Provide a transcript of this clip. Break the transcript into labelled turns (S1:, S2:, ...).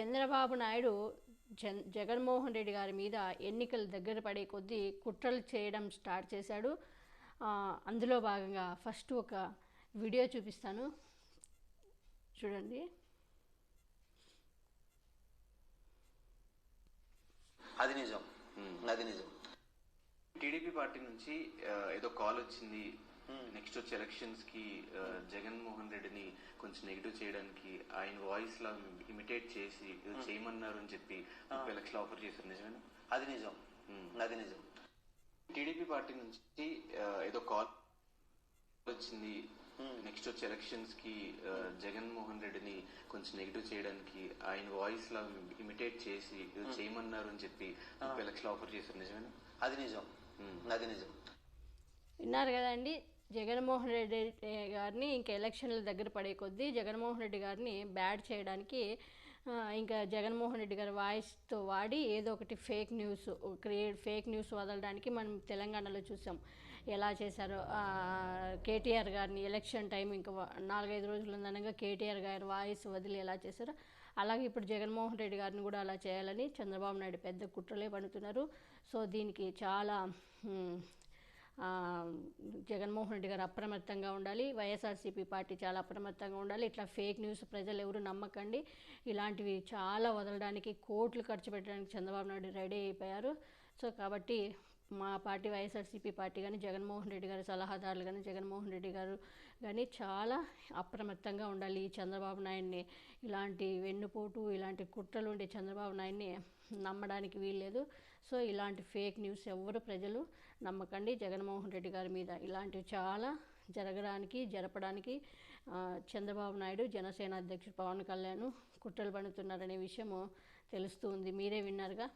S1: చంద్రబాబు నాయుడు జన్ జగన్మోహన్ రెడ్డి గారి మీద ఎన్నికలు దగ్గర పడే కొద్దీ కుట్రలు చేయడం స్టార్ట్ చేశాడు. అందులో భాగంగా ఫస్ట్ ఒక వీడియో చూపిస్తాను. చూడండి.
S2: అది నిజం. అది నిజం.
S3: టీడీపీ పార్టీ నుంచి ఏదో కాల్ వచ్చింది. నెక్స్ట్ వచ్చే ఎలక్షన్స్కి జగన్మోహన్ రెడ్డిని కొంచెం నెగిటివ్ చేయడానికి ఆయన వాయిస్ లా ఇమిటేట్ చేసి చేయమన్నారు అని చెప్పి ముప్పై లక్షలు ఆఫర్ చేశారు నిజమేనా?
S2: అది నిజం. అది నిజం.
S3: టీడీపీ పార్టీ నుంచి ఏదో కాల్ వచ్చింది. నెక్స్ట్ వచ్చే ఎలక్షన్స్కి జగన్మోహన్ రెడ్డిని కొంచెం నెగిటివ్ చేయడానికి ఆయన వాయిస్ లా ఇమిటేట్ చేసి చేయమన్నారు అని చెప్పి ముప్పై లక్షలు ఆఫర్ చేశారు నిజమేనా?
S2: అది నిజం. అది నిజం.
S1: విన్నారు కదండి. జగన్మోహన్ రెడ్డి గారిని ఇంకా ఎలక్షన్ల దగ్గర పడే కొద్దీ జగన్మోహన్ రెడ్డి గారిని బ్యాడ్ చేయడానికి ఇంకా జగన్మోహన్ రెడ్డి గారి వాయిస్తో వాడి ఏదో ఒకటి fake news create fake news వదలడానికి మనం తెలంగాణలో చూసాం. ఎలా చేశారో కేటీఆర్ గారిని ఎలక్షన్ టైం ఇంకా నాలుగైదు రోజులు ఉందనగా కేటీఆర్ గారి వాయిస్ వదిలి ఎలా చేశారో అలాగే ఇప్పుడు జగన్మోహన్ రెడ్డి గారిని కూడా అలా చేయాలని చంద్రబాబు నాయుడు పెద్ద కుట్రలే పడుతున్నారు. సో దీనికి చాలా జగన్మోహన్ రెడ్డి గారు అప్రమత్తంగా ఉండాలి వైఎస్ఆర్సీపీ పార్టీ చాలా అప్రమత్తంగా ఉండాలి. ఇట్లా ఫేక్ న్యూస్ ప్రజలు ఎవరు నమ్మకండి. ఇలాంటివి చాలా వదలడానికి కోట్లు ఖర్చు పెట్టడానికి చంద్రబాబు నాయుడు రెడీ అయిపోయారు. సో కాబట్టి మా పార్టీ వైఎస్ఆర్సీపీ పార్టీ కానీ జగన్మోహన్ రెడ్డి గారి సలహాదారులు కానీ జగన్మోహన్ రెడ్డి గారు కానీ చాలా అప్రమత్తంగా ఉండాలి ఈ చంద్రబాబు నాయుడిని. ఇలాంటి వెన్నుపోటు ఇలాంటి కుట్రలు ఉండే చంద్రబాబు నాయుడిని నమ్మడానికి వీల్లేదు. సో ఇలాంటి ఫేక్ న్యూస్ ఎవరు ప్రజలు నమ్మకండి. జగన్మోహన్ రెడ్డి గారి మీద ఇలాంటివి చాలా జరగడానికి జరపడానికి చంద్రబాబు నాయుడు జనసేన అధ్యక్షుడు పవన్ కళ్యాణ్ కుట్రలు పడుతున్నారనే విషయము తెలుస్తూ ఉంది. మీరే విన్నారుగా?